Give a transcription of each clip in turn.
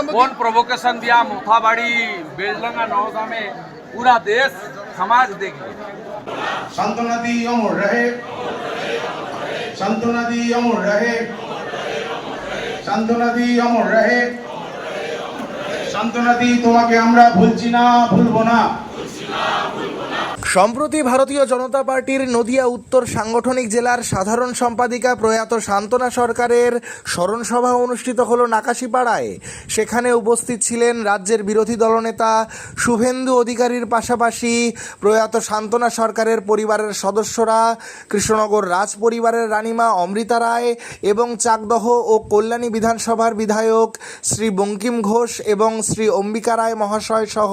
कौन प्रोवोकेशन दिया मोथाबाड़ी बेलडंगा नौदा में पूरा देश समाज देख लिया संत नदी अमर रहे संत नदी अमर रहे संत नदी अमर रहे संत নদী তোমাকে আমরা ভুলছি না ভুলবো না সম্প্রতি ভারতীয় জনতা পার্টির নদিয়া উত্তর সাংগঠনিক জেলার সাধারণ সম্পাদিকা প্রয়াত শান্তনা সরকারের স্মরণসভা অনুষ্ঠিত হল নাকাশিপাড়ায়। সেখানে উপস্থিত ছিলেন রাজ্যের বিরোধী দলনেতা শুভেন্দু অধিকারীর পাশাপাশি প্রয়াত শান্তনা সরকারের পরিবারের সদস্যরা, কৃষ্ণনগর রাজ পরিবারের রানীমা অমৃতা রায় এবং চাকদহ ও কল্যাণী বিধানসভার বিধায়ক শ্রী বঙ্কিম ঘোষ এবং শ্রী অম্বিকা রায় মহাশয় সহ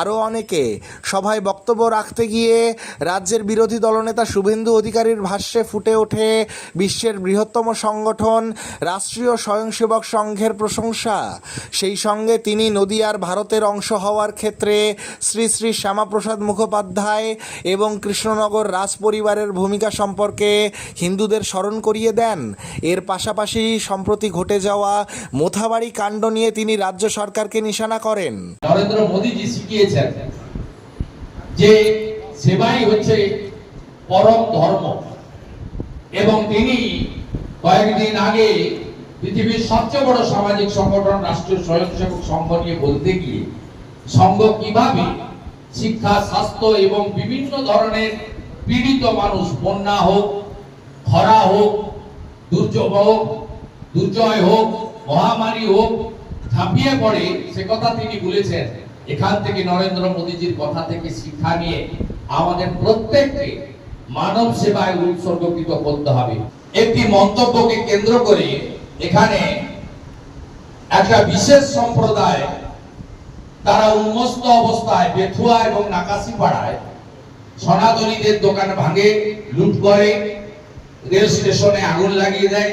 আরও অনেকে। সভায় বক্তব্য রাখতে গিয়ে রাজ্যের বিরোধী দলনেতা শুভেন্দু অধিকারীর ভাষ্যে ফুটে ওঠে বিশ্বের বৃহত্তম সংগঠন রাষ্ট্রীয় স্বয়ংসেবক সংঘের প্রশংসা। সেই সঙ্গে তিনি নদিয়ার ভারতের অংশ হওয়ার ক্ষেত্রে শ্রী শ্রী শ্যামাপ্রসাদ মুখোপাধ্যায় এবং কৃষ্ণনগর রাজ পরিবারের ভূমিকা সম্পর্কে হিন্দুদের স্মরণ করিয়ে দেন। এর পাশাপাশি সম্প্রতি ঘটে যাওয়া মোথাবাড়ি কাণ্ড নিয়ে তিনি রাজ্য সরকারকে নিশানা করেন। নরেন্দ্র মোদীজি শিখিয়েছেন যে সেবাই হচ্ছে পরম ধর্ম। এবং তিনি কয়েকদিন আগে পৃথিবীর সবচেয়ে বড় সামাজিক সংগঠন, রাষ্ট্রীয় স্বয়ংসেবক সংঘ নিয়ে বলতে গিয়ে, সংঘ কীভাবে শিক্ষা, স্বাস্থ্য এবং বিভিন্ন ধরনের পীড়িত মানুষ, বন্যা হোক, খরা হোক, দুর্যোগ হোক দুর্জয় হোক, মহামারী হোক, ঝাঁপিয়ে পড়ে, সে কথা তিনি বলেছেন। এখান থেকে নরেন্দ্র মোদীজির কথা থেকে শিক্ষা নিয়ে আমাদের প্রত্যেককে মানব সেবায় উৎসর্গকৃত করতে হবে। একটি মন্তব্যকে কেন্দ্র করে এখানে একটা বিশেষ সম্প্রদায়, তারা উন্মস্ত অবস্থায় বেথুয়া এবং নাকাশি পাড়ায় সনাতনীদের দোকান ভাঙে, লুট করে, রেল স্টেশনে আগুন লাগিয়ে দেয়।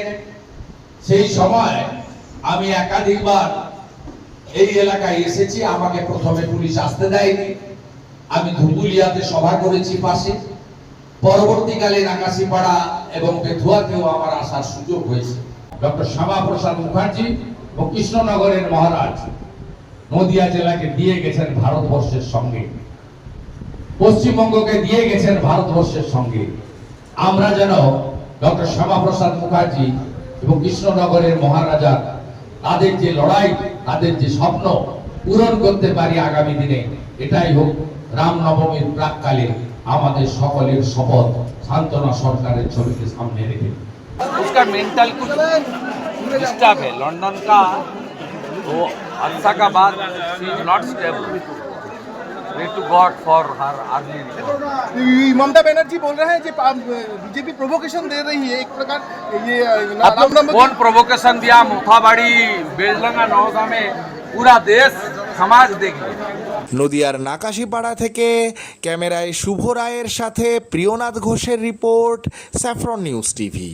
সেই সময় আমি একাধিকবার এই এলাকায় এসেছি, আমাকে প্রথমে পুলিশ আসতে দেয়নি। আমি ধুবুলিয়াতে সভা করেছি পাশে। পরবর্তীকালে নাকাশিপাড়া এবং বেথুয়াতেও আমার আসার সুযোগ হয়েছে। ডক্টর শ্যামাপ্রসাদ মুখার্জি ও কৃষ্ণনগরের মহারাজ নদিয়া জেলাকে দিয়ে গেছেন ভারতবর্ষের সঙ্গে। পশ্চিমবঙ্গকে দিয়ে গেছেন ভারতবর্ষের সঙ্গে। আমরা যেন ডক্টর শ্যামাপ্রসাদ মুখার্জি এবং কৃষ্ণনগরের মহারাজা, তাদের যে লড়াই, তাদের যে স্বপ্ন পূরণ করতে পারি আগামী দিনে এটাই হোক রামনবমীর প্রাককালে আমাদের সকলের শপথ সান্ত্বনা সরকারের ছবিকে সামনে রেখে उसका मेंटल कुछ डिस्टर्ब है लंदन का वो अच्छा का बाद she is not stable pray to God for her army Mamata Banerjee बोल रहे हैं कि बीजेपी प्रोवोकेशन दे रही है एक प्रकार ये आप लोग कौन प्रोवोकेशन दिया मोथाबाड़ी बेलडंगा नौदा में पूरा देश समाज देख लिया নদিয়ার নাকাশিপাড়া থেকে ক্যামেরায় শুভ রায়ের সাথে প্রিয়নাথ ঘোষের রিপোর্ট স্যাফরন নিউজ টিভি